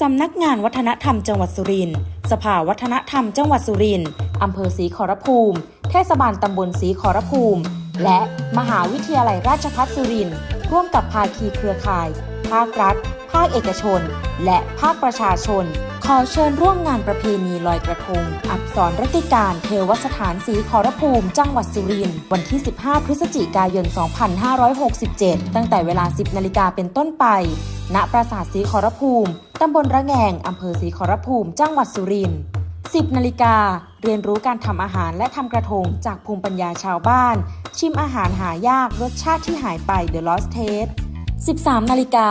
สำนักงานวัฒนธรรมจังหวัดสุรินทร์ สภาวัฒนธรรมจังหวัดสุรินทร์ อำเภอศรีขอรภูมิ เทศบาลตำบลศรีขอรภูมิ และมหาวิทยาลัยราชภัฏสุรินทร์ ร่วมกับภาคีเครือข่าย ภาครัฐ ภาคเอกชน และภาคประชาชน ขอเชิญร่วมงานประเพณีลอยกระทง อักษรรติการเทวสถานศรีขอรภูมิ จังหวัดสุรินทร์ วันที่ 15 พฤศจิกายน 2567 ตั้งแต่เวลา 10 นาฬิกาเป็นต้นไป ณ ปราสาทศรีขอรภูมิ ตำบลระแงง อำเภอศรีขอรภูมิ จังหวัดสุรินทร์ 10 นาฬิกา เรียนรู้การทำอาหารและทำกระทงจากภูมิปัญญาชาวบ้าน ชิมอาหารหายากรสชาติที่หายไป The Lost Taste 13 นาฬิกา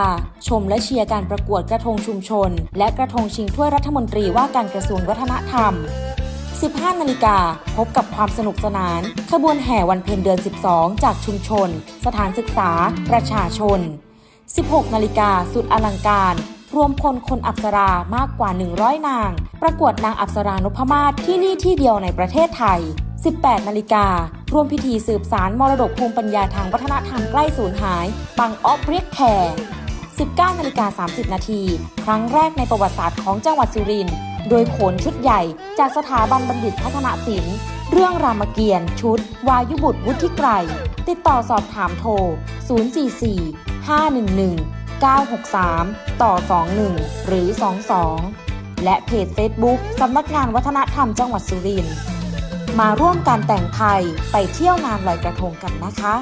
ชมและเชียร์การประกวดกระทงชุมชน และกระทงชิงถ้วยรัฐมนตรีว่าการกระทรวงวัฒนธรรม 15 นาฬิกา พบกับความสนุกสนาน ขบวนแห่วันเพ็ญเดือน 12 จากชุมชน สถานศึกษา ประชาชน 16 นาฬิกาสุดอลังการ รวมพลคนอัปสรามากกว่า 100 นาง ประกวดนางอัปสรานพมาศที่นี่ที่เดียวในประเทศไทย 18 นาฬิการวมพิธีสืบสารมรดกภูมิปัญญาทางวัฒนธรรมใกล้สูญหายปังออฟเรียกแคร์19นาฬิกา30 นาที ครั้งแรกในประวัติศาสตร์ของจังหวัดสุรินทร์ โดยโขนชุดใหญ่ จากสถาบันบัณฑิตพัฒนศิลป์ เรื่องรามเกียรติ์ชุด วายุบุตรวุฒิไกร ติดต่อสอบถามโทร 044 511 963 ต่อ 21 หรือ 22 และเพจ Facebook สำนักงานวัฒนธรรมจังหวัดสุรินทร์มาร่วมการแต่งไทยไปเที่ยวงานลอยกระทงกันนะคะ